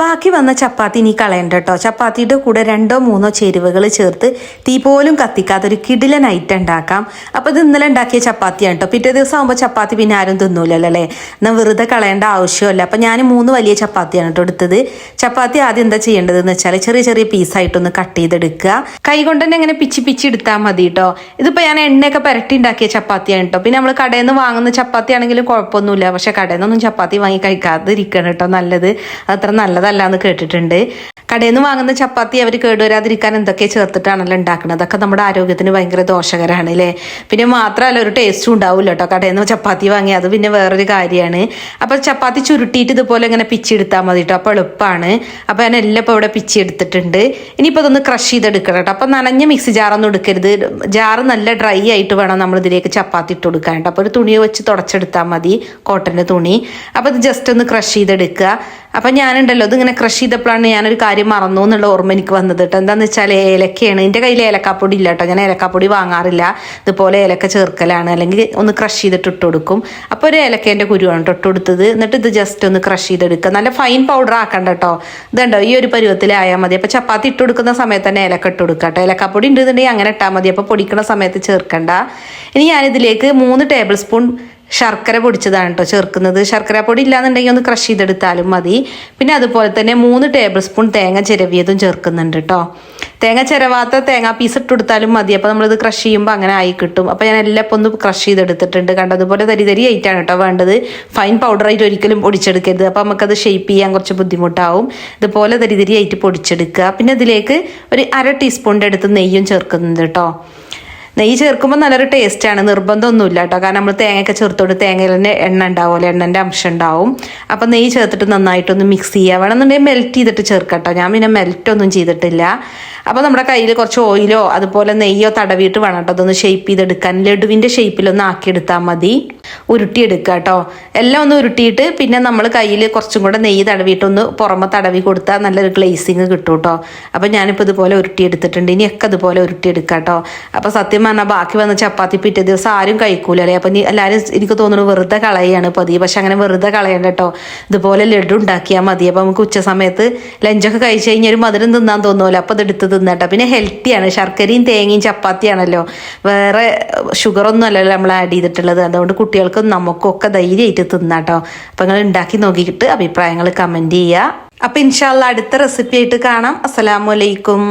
ബാക്കി വന്ന ചപ്പാത്തി ഇനി കളയണ്ട കേട്ടോ. ചപ്പാത്തിയുടെ കൂടെ രണ്ടോ മൂന്നോ ചേരുവകൾ ചേർത്ത് തീ പോലും കത്തിക്കാത്ത ഒരു കിടിലൻ ഐറ്റം ഉണ്ടാക്കാം. അപ്പോൾ ഇത് ഇന്നലെ ഉണ്ടാക്കിയ ചപ്പാത്തിയാണ് കേട്ടോ. പിറ്റേ ദിവസം ആകുമ്പോൾ ചപ്പാത്തി പിന്നെ ആരും തിന്നൂലല്ലോ അല്ലേ? എന്നാൽ വെറുതെ കളയേണ്ട ആവശ്യമല്ല. അപ്പോൾ ഞാൻ മൂന്ന് വലിയ ചപ്പാത്തിയാണ് കേട്ടോ എടുത്തത്. ചപ്പാത്തി ആദ്യം എന്താ ചെയ്യേണ്ടതെന്ന് വെച്ചാൽ ചെറിയ ചെറിയ പീസായിട്ടൊന്ന് കട്ട് ചെയ്തെടുക്കുക. കൈ കൊണ്ട് തന്നെ ഇങ്ങനെ പിച്ചി പിച്ചി എടുത്താൽ മതി കേട്ടോ. ഇതിപ്പോൾ ഞാൻ എണ്ണയൊക്കെ പുരട്ടി ഉണ്ടാക്കിയ ചപ്പാത്തിയാണ് കേട്ടോ. പിന്നെ നമ്മൾ കടയിൽ നിന്ന് വാങ്ങുന്ന ചപ്പാത്തി ആണെങ്കിലും കുഴപ്പമൊന്നുമില്ല. പക്ഷേ കടയിൽ നിന്നൊന്നും ചപ്പാത്തി വാങ്ങി കഴിക്കാതിരിക്കണം കേട്ടോ നല്ലത്. അത്ര നല്ലതല്ല എന്ന് കേട്ടിട്ടുണ്ട്. കടയിൽ നിന്ന് വാങ്ങുന്ന ചപ്പാത്തി അവർ കേടുവരാതിരിക്കാൻ എന്തൊക്കെ ചേർത്തിട്ടാണല്ലോ ഉണ്ടാക്കുന്നത് അതൊക്കെ നമ്മുടെ ആരോഗ്യത്തിന് ഭയങ്കര ദോഷകരമാണ് അല്ലേ? പിന്നെ മാത്രമല്ല ഒരു ടേസ്റ്റും ഉണ്ടാവില്ല കേട്ടോ കടയിൽ നിന്ന് ചപ്പാത്തി വാങ്ങി അത് പിന്നെ വേറൊരു കാര്യമാണ്. അപ്പോൾ ചപ്പാത്തി ചുരുട്ടിയിട്ട് ഇതുപോലെ ഇങ്ങനെ പിച്ചെടുത്താൽ മതി കേട്ടോ അപ്പോൾ എളുപ്പമാണ് അപ്പോൾ ഞാൻ എല്ലാം ഇപ്പോൾ ഇവിടെ പിച്ചെടുത്തിട്ടുണ്ട് ഇനിയിപ്പോൾ അതൊന്ന് ക്രഷ് ചെയ്തെടുക്കണം കേട്ടോ അപ്പോൾ നനഞ്ഞ മിക്സി ജാറൊന്നും എടുക്കരുത്. ജാറ് നല്ല ഡ്രൈ ആയിട്ട് വേണം നമ്മൾ ഇതിലേക്ക് ചപ്പാത്തി ഇട്ട് കൊടുക്കാൻ കേട്ടോ അപ്പോൾ ഒരു തുണി വെച്ച് തുടച്ചെടുത്താൽ മതി. കോട്ടന്റെ തുണി. അപ്പോൾ ഇത് ജസ്റ്റ് ഒന്ന് ക്രഷ് ചെയ്തെടുക്കുക. അപ്പം ഞാനുണ്ടല്ലോ ഇതിങ്ങനെ ക്രഷ് ചെയ്തപ്പോഴാണ് ഞാനൊരു കാര്യം മറന്നു എന്നുള്ള ഓർമ്മ എനിക്ക് വന്നത് കേട്ടോ. എന്താണെന്ന് വെച്ചാൽ ഏലക്കയാണ്. എന്റെ കയ്യിൽ ഏലക്കാപ്പൊടി ഇല്ല കേട്ടോ. ഞാൻ ഏലക്കാപ്പൊടി വാങ്ങാറില്ല. ഇതുപോലെ ഏലക്ക ചേർക്കലാണ്. അല്ലെങ്കിൽ ഒന്ന് ക്രഷ് ചെയ്തിട്ട് ഇട്ട് കൊടുക്കും. അപ്പോൾ ഒരു ഏലക്കേന്റെ കുരുവാണ് കേട്ടോ ഇട്ട് കൊടുത്തത്. എന്നിട്ട് ഇത് ജസ്റ്റ് ഒന്ന് ക്രഷ് ചെയ്തെടുക്കുക. നല്ല ഫൈൻ പൗഡർ ആക്കണ്ട കേട്ടോ. ഇതുണ്ടോ? ഈ ഒരു പരുവത്തിലായാൽ മതി. അപ്പോൾ ചപ്പാത്തി ഇട്ട് കൊടുക്കുന്ന സമയത്ത് തന്നെ ഏലക്ക ഇട്ട് കൊടുക്കുക കേട്ടോ. ഏലക്കാപ്പൊടി ഉണ്ടെന്നുണ്ടെങ്കിൽ അങ്ങനെ ഇട്ടാൽ മതി. അപ്പോൾ പൊടിക്കുന്ന സമയത്ത് ചേർക്കണ്ട. ഇനി ഞാനിതിലേക്ക് മൂന്ന് ടേബിൾ സ്പൂൺ ശർക്കര പൊടിച്ചതാണ് കേട്ടോ ചേർക്കുന്നത്. ശർക്കര പൊടി ഇല്ലാന്നുണ്ടെങ്കിൽ ഒന്ന് ക്രഷ് ചെയ്തെടുത്താലും മതി. പിന്നെ അതുപോലെ തന്നെ മൂന്ന് ടേബിൾ സ്പൂൺ തേങ്ങ ചിരവിയതും ചേർക്കുന്നുണ്ട് കേട്ടോ തേങ്ങ ചിരവാത്ത തേങ്ങ പീസ് ഇട്ട് കൊടുത്താലും മതി. അപ്പോൾ നമ്മളിത് ക്രഷ് ചെയ്യുമ്പോൾ അങ്ങനെ ആയി കിട്ടും. അപ്പോൾ ഞാൻ എല്ലാം ഒന്ന് ക്രഷ് ചെയ്തെടുത്തിട്ടുണ്ട്. കണ്ടതുപോലെ തരി തരി ആയിട്ടാണ് കേട്ടോ വേണ്ടത്. ഫൈൻ പൗഡറായിട്ട് ഒരിക്കലും പൊടിച്ചെടുക്കരുത്. അപ്പോൾ നമുക്കത് ഷേപ്പ് ചെയ്യാൻ കുറച്ച് ബുദ്ധിമുട്ടാവും. ഇതുപോലെ തരി തരി ആയിട്ട് പൊടിച്ചെടുക്കുക. പിന്നെ ഇതിലേക്ക് ഒരു അര ടീസ്പൂണിന്റെ അടുത്ത് നെയ്യും ചേർക്കുന്നുണ്ട് കേട്ടോ നെയ്യ് ചേർക്കുമ്പോൾ നല്ലൊരു ടേസ്റ്റാണ് നിർബന്ധമൊന്നുമില്ല കേട്ടോ കാരണം നമ്മൾ തേങ്ങയൊക്കെ ചേർത്തോട്ട് തേങ്ങയിൽ തന്നെ എണ്ണ ഉണ്ടാവുമല്ലോ എണ്ണന്റെ അംശം ഉണ്ടാവും. അപ്പോൾ നെയ്യ് ചേർത്തിട്ട് നന്നായിട്ടൊന്ന് മിക്സ് ചെയ്യുക. വേണമെന്നുണ്ടെങ്കിൽ മെൽറ്റ് ചെയ്തിട്ട് ചേർക്കാം കേട്ടോ ഞാൻ പിന്നെ മെൽറ്റ് ഒന്നും ചെയ്തിട്ടില്ല. അപ്പോൾ നമ്മുടെ കയ്യിൽ കുറച്ച് ഓയിലോ അതുപോലെ നെയ്യോ തടവിയിട്ട് വേണം കേട്ടോ അതൊന്ന് ഷേപ്പ് ചെയ്തെടുക്കാൻ. ലഡുവിന്റെ ഷേപ്പിലൊന്ന് ആക്കിയെടുത്താൽ മതി. ഉരുട്ടിയെടുക്കുക കേട്ടോ എല്ലാം ഒന്ന് ഉരുട്ടിയിട്ട് പിന്നെ നമ്മൾ കയ്യിൽ കുറച്ചും കൂടെ നെയ്യ് തടവിയിട്ടൊന്ന് പുറമെ തടവി കൊടുത്താൽ നല്ലൊരു ഗ്ലേസിങ് കിട്ടും കേട്ടോ അപ്പോൾ ഞാനിപ്പോൾ ഇതുപോലെ ഉരുട്ടിയെടുത്തിട്ടുണ്ട്. ഇനിയൊക്കെ അതുപോലെ ഉരുട്ടിയെടുക്കുക കേട്ടോ അപ്പോൾ സത്യം പറഞ്ഞാൽ ബാക്കി വന്ന ചപ്പാത്തി പിറ്റേ ദിവസം ആരും കഴിക്കൂല അല്ലേ അപ്പം എല്ലാവരും എനിക്ക് തോന്നുന്നു വെറുതെ കളയാണ് പതിയെ പക്ഷെ അങ്ങനെ വെറുതെ കളയണ്ട കേട്ടോ ഇതുപോലെ ലഡു ഉണ്ടാക്കിയാൽ മതി. അപ്പം നമുക്ക് ഉച്ച സമയത്ത് ലഞ്ചൊക്കെ കഴിച്ച് കഴിഞ്ഞാൽ ഒരു മധുരം തിന്നാൻ തോന്നുമല്ലോ അപ്പോൾ അതെടുത്ത് തിന്നട്ടോ. പിന്നെ ഹെൽത്തിയാണ് ശർക്കരയും തേങ്ങയും ചപ്പാത്തിയാണല്ലോ. വേറെ ഷുഗറൊന്നും അല്ലല്ലോ നമ്മൾ ആഡ് ചെയ്തിട്ടുള്ളത്. അതുകൊണ്ട് കുട്ടികൾക്കും നമുക്കൊക്കെ ധൈര്യമായിട്ട് തിന്നാട്ടോ അപ്പം നിങ്ങൾ ഉണ്ടാക്കി നോക്കിയിട്ട് അഭിപ്രായങ്ങൾ കമന്റ് ചെയ്യുക. അപ്പം ഇൻഷാല്ല അടുത്ത റെസിപ്പി ആയിട്ട് കാണാം. അസ്സലാമു അലൈക്കും.